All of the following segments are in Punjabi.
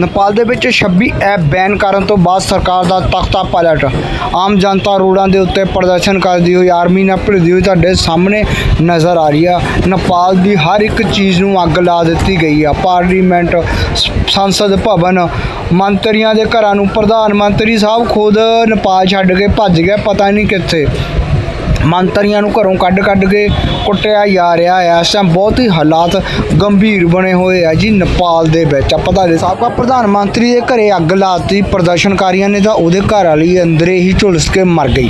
ਨੇਪਾਲ ਦੇ ਵਿੱਚ 26 ਐਪ ਬੈਨ ਕਰਨ ਤੋਂ ਬਾਅਦ ਸਰਕਾਰ ਦਾ ਤਖਤਾ ਪਲਟ ਆਮ ਜਨਤਾ ਰੋਡਾਂ ਦੇ ਉੱਤੇ ਪ੍ਰਦਰਸ਼ਨ ਕਰਦੀ ਹੋਈ ਆਰਮੀ ਨਾਲ ਭਿੜਦੀ ਹੋਈ ਤੁਹਾਡੇ ਸਾਹਮਣੇ ਨਜ਼ਰ ਆ ਰਹੀ ਆ। ਨੇਪਾਲ ਦੀ ਹਰ ਇੱਕ ਚੀਜ਼ ਨੂੰ ਅੱਗ ਲਾ ਦਿੱਤੀ ਗਈ ਆ। ਪਾਰਲੀਮੈਂਟ ਸ- ਸੰਸਦ ਭਵਨ, ਮੰਤਰੀਆਂ ਦੇ ਘਰਾਂ ਨੂੰ ਪ੍ਰਧਾਨ ਮੰਤਰੀ ਸਾਹਿਬ ਖੁਦ ਨੇਪਾਲ ਛੱਡ ਕੇ ਭੱਜ ਗਿਆ, ਪਤਾ ਨਹੀਂ ਕਿੱਥੇ। ਮੰਤਰੀਆਂ ਨੂੰ ਘਰੋਂ ਕੱਢ ਕੱਢ ਕੇ ਕੁੱਟਿਆ ਜਾ ਰਿਹਾ ਹੈ ਇਸ ਟਾਈਮ ਬਹੁਤ ਹੀ ਹਾਲਾਤ ਗੰਭੀਰ ਬਣੇ ਹੋਏ ਆ ਜੀ ਨੇਪਾਲ ਦੇ ਵਿੱਚ। ਆਪਾਂ ਤੁਹਾਡੇ ਸਾਬਕਾ ਪ੍ਰਧਾਨ ਮੰਤਰੀ ਦੇ ਘਰੇ ਅੱਗ ਲਾਤੀ, ਪ੍ਰਦਰਸ਼ਨਕਾਰੀਆਂ ਨੇ ਤਾਂ ਉਹਦੇ ਘਰ ਵਾਲੀ ਅੰਦਰੇ ਹੀ ਝੁਲਸ ਕੇ ਮਰ ਗਈ।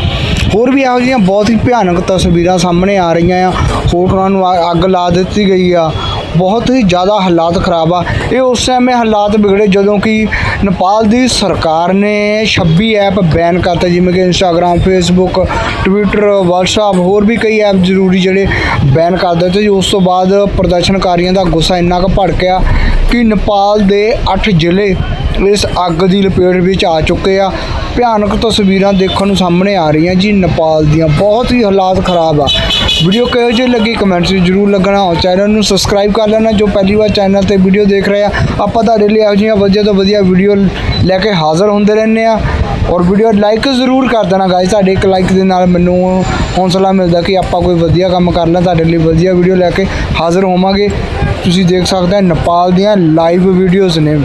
ਹੋਰ ਵੀ ਇਹੋ ਜਿਹੀਆਂ ਬਹੁਤ ਹੀ ਭਿਆਨਕ ਤਸਵੀਰਾਂ ਸਾਹਮਣੇ ਆ ਰਹੀਆਂ ਆ। ਹੋਟਲਾਂ ਨੂੰ ਅੱਗ ਲਾ ਦਿੱਤੀ ਗਈ ਆ। ਬਹੁਤ ਹੀ ਜ਼ਿਆਦਾ ਹਾਲਾਤ ਖਰਾਬ ਆ। ਇਹ ਉਸ ਸਮੇਂ ਹਾਲਾਤ ਵਿਗੜੇ ਜਦੋਂ ਕਿ ਨੇਪਾਲ ਦੀ ਸਰਕਾਰ ਨੇ 26 ਐਪ ਬੈਨ ਕਰਤੇ, ਜਿਵੇਂ ਕਿ ਇੰਸਟਾਗ੍ਰam ਫੇਸਬੁੱਕ ਟਵਿੱਟਰ WhatsApp, ਹੋਰ ਵੀ ਕਈ ਐਪ ਜ਼ਰੂਰੀ ਜਿਹੜੇ ਬੈਨ ਕਰ ਦਿੱਤੇ। ਜੀ ਉਸ ਤੋਂ ਬਾਅਦ ਪ੍ਰਦਰਸ਼ਨਕਾਰੀਆਂ ਦਾ ਗੁੱਸਾ ਇੰਨਾ ਕੁ ਭੜਕਿਆ ਕਿ ਨੇਪਾਲ ਦੇ 8 ਜ਼ਿਲ੍ਹੇ ਇਸ ਅੱਗ ਦੀ ਲਪੇਟ ਵਿੱਚ ਆ ਚੁੱਕੇ ਆ। ਭਿਆਨਕ ਤਸਵੀਰਾਂ ਦੇਖਣ ਨੂੰ ਸਾਹਮਣੇ ਆ ਰਹੀਆਂ ਜੀ, ਨੇਪਾਲ ਦੀਆਂ। ਬਹੁਤ ਹੀ ਹਾਲਾਤ ਖਰਾਬ ਆ। ਵੀਡੀਓ ਕਿਹੋ ਜਿਹੀ ਲੱਗੀ ਕਮੈਂਟਸ ਵਿੱਚ ਜ਼ਰੂਰ ਲੱਗਣਾ। ਔਰ ਚੈਨਲ ਨੂੰ ਸਬਸਕ੍ਰਾਈਬ ਕਰ ਲੈਣਾ ਜੋ ਪਹਿਲੀ ਵਾਰ ਚੈਨਲ ਤੇ ਵੀਡੀਓ ਦੇਖ ਰਹੇ ਆ। ਆਪਾਂ ਤੁਹਾਡੇ ਲਈ ਇਹੋ ਜਿਹੀਆਂ ਵਧੀਆ ਤੋਂ ਵਧੀਆ ਵੀਡੀਓ ਲੈ ਕੇ ਹਾਜ਼ਰ ਹੁੰਦੇ ਰਹਿੰਦੇ ਆ। ਔਰ ਵੀਡੀਓ ਲਾਈਕ ਜ਼ਰੂਰ ਕਰ ਦੇਣਾ ਗਾਇਸ ਤੁਹਾਡੇ ਇੱਕ ਲਾਈਕ ਦੇ ਨਾਲ ਮੈਨੂੰ ਹੌਸਲਾ ਮਿਲਦਾ ਕਿ ਆਪਾਂ ਕੋਈ ਵਧੀਆ ਕੰਮ ਕਰ ਲਾਂ, ਤੁਹਾਡੇ ਲਈ ਵਧੀਆ ਵੀਡੀਓ ਲੈ ਕੇ ਹਾਜ਼ਰ ਹੋਵਾਂਗੇ। ਤੁਸੀਂ ਦੇਖ ਸਕਦੇ ਹੋ ਨੇਪਾਲ ਦੀਆਂ ਲਾਈਵ ਵੀਡੀਓਜ਼ ਨੇ।